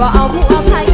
บ่เอาผู้อภัย